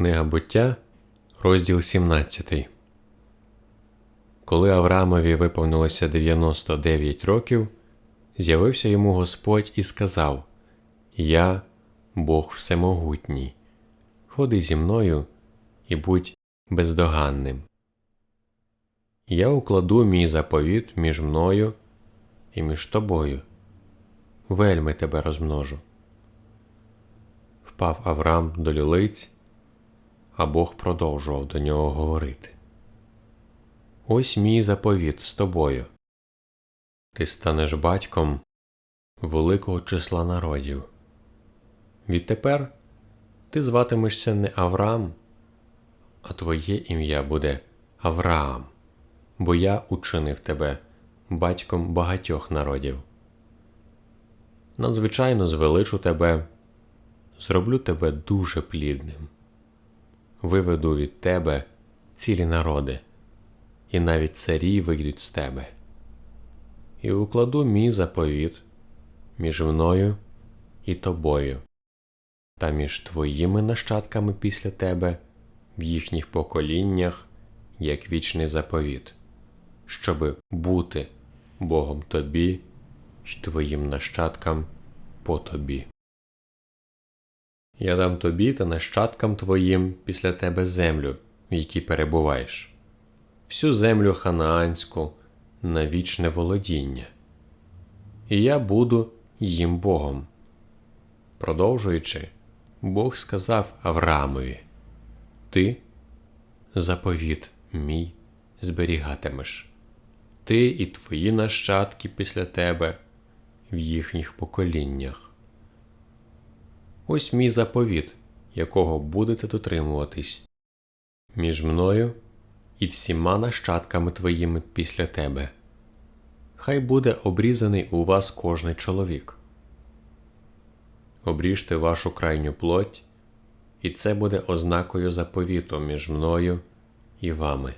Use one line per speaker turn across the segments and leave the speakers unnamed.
Книга буття, розділ 17. Коли Авраамові виповнилося 99 років, з'явився йому Господь і сказав: Я, Бог Всемогутній, ходи зі мною і будь бездоганним. Я укладу мій заповіт між мною і між тобою. Вельми тебе розмножу. Впав Авраам до лілиць, а Бог продовжував до нього говорити. Ось мій заповіт з тобою. Ти станеш батьком великого числа народів. Відтепер ти зватимешся не Авраам, а твоє ім'я буде Авраам, бо я учинив тебе батьком багатьох народів. Надзвичайно звеличу тебе, зроблю тебе дуже плідним, виведу від тебе цілі народи, і навіть царі вийдуть з тебе, і укладу мій заповіт між мною і тобою, та між твоїми нащадками після тебе в їхніх поколіннях як вічний заповіт, щоби бути Богом тобі й твоїм нащадкам по тобі. Я дам тобі та нащадкам твоїм після тебе землю, в якій перебуваєш, всю землю ханаанську на вічне володіння, і я буду їм Богом. Продовжуючи, Бог сказав Авраамові Ти заповіт мій зберігатимеш, ти і твої нащадки після тебе в їхніх поколіннях. Ось мій заповіт, якого будете дотримуватись між мною і всіма нащадками твоїми після тебе. Хай буде обрізаний у вас кожний чоловік. Обріжте вашу крайню плоть, і це буде ознакою заповіту між мною і вами.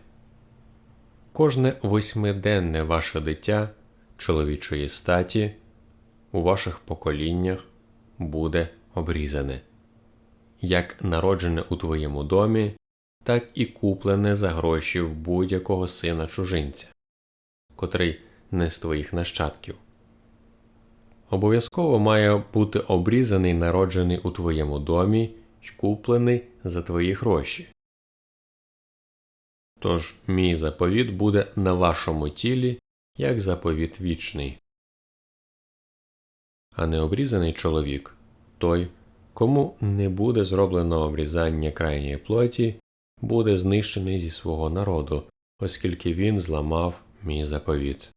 Кожне восьмиденне ваше дитя чоловічої статі у ваших поколіннях буде обрізане, як народжене у твоєму домі, так і куплене за гроші в будь-якого сина чужинця, котрий не з твоїх нащадків. Обов'язково має бути обрізаний народжений у твоєму домі й куплений за твої гроші. Тож мій заповіт буде на вашому тілі як заповіт вічний. А необрізаний чоловік той, кому не буде зроблено обрізання крайньої плоті, буде знищений зі свого народу, оскільки він зламав мій заповіт.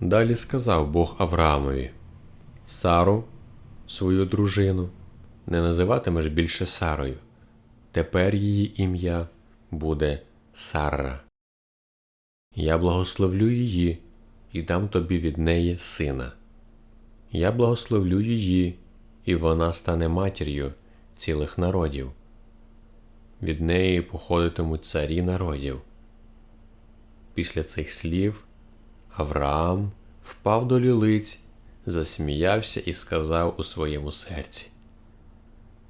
Далі сказав Бог Авраамові Сару, свою дружину, не називатимеш більше Сарою. Тепер її ім'я буде Сарра. Я благословлю її і дам тобі від неї сина. Я благословлю її, і вона стане матір'ю цілих народів. Від неї походитимуть царі народів. Після цих слів Авраам впав до лілиць, засміявся і сказав у своєму серці: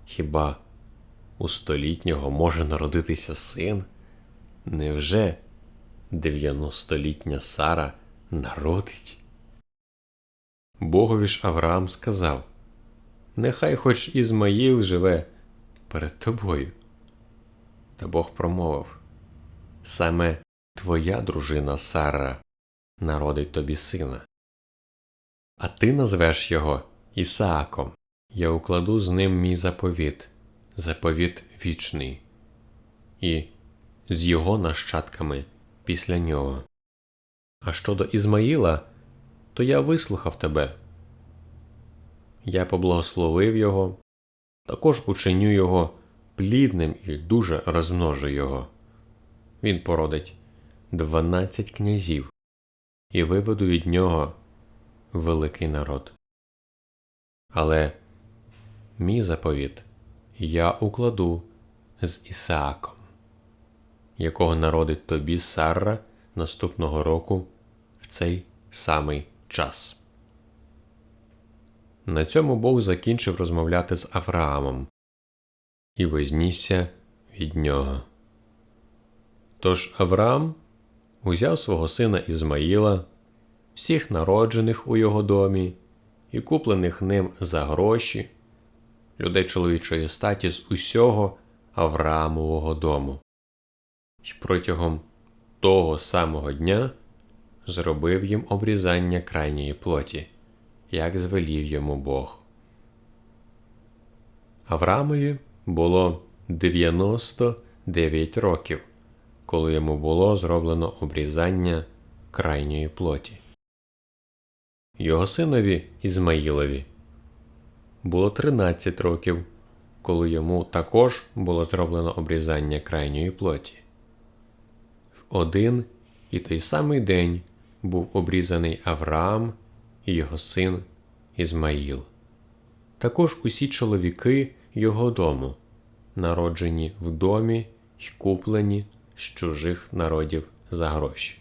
Хіба у столітнього може народитися син? Невже дев'яностолітня Сара народить? Богові ж Авраам сказав Нехай хоч Ізмаїл живе перед тобою. Та Бог промовив Саме твоя дружина Сара народить тобі сина, а ти назвеш його Ісааком. Я укладу з ним мій заповіт, заповіт вічний, і з його нащадками після нього. А щодо Ізмаїла, то я вислухав тебе. Я поблагословив його, також учиню його плідним і дуже розмножу його. Він породить дванадцять князів і виведу від нього великий народ. Але мій заповіт я укладу з Ісааком, якого народить тобі Сарра наступного року в цей самий час. На цьому Бог закінчив розмовляти з Авраамом. і вознісся від нього. Тож Авраам узяв свого сина Ізмаїла, всіх народжених у його домі і куплених ним за гроші, людей чоловічої статі з усього Авраамового дому, і протягом того самого дня зробив їм обрізання крайньої плоті, як звелів йому Бог. Авраамові було 99 років, коли йому було зроблено обрізання крайньої плоті. Його синові Ізмаїлові було 13 років, коли йому також було зроблено обрізання крайньої плоті. В один і той самий день був обрізаний Авраам і його син Ізмаїл. Також усі чоловіки його дому, народжені в домі й куплені з чужих народів за гроші,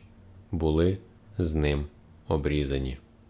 були з ним обрізані.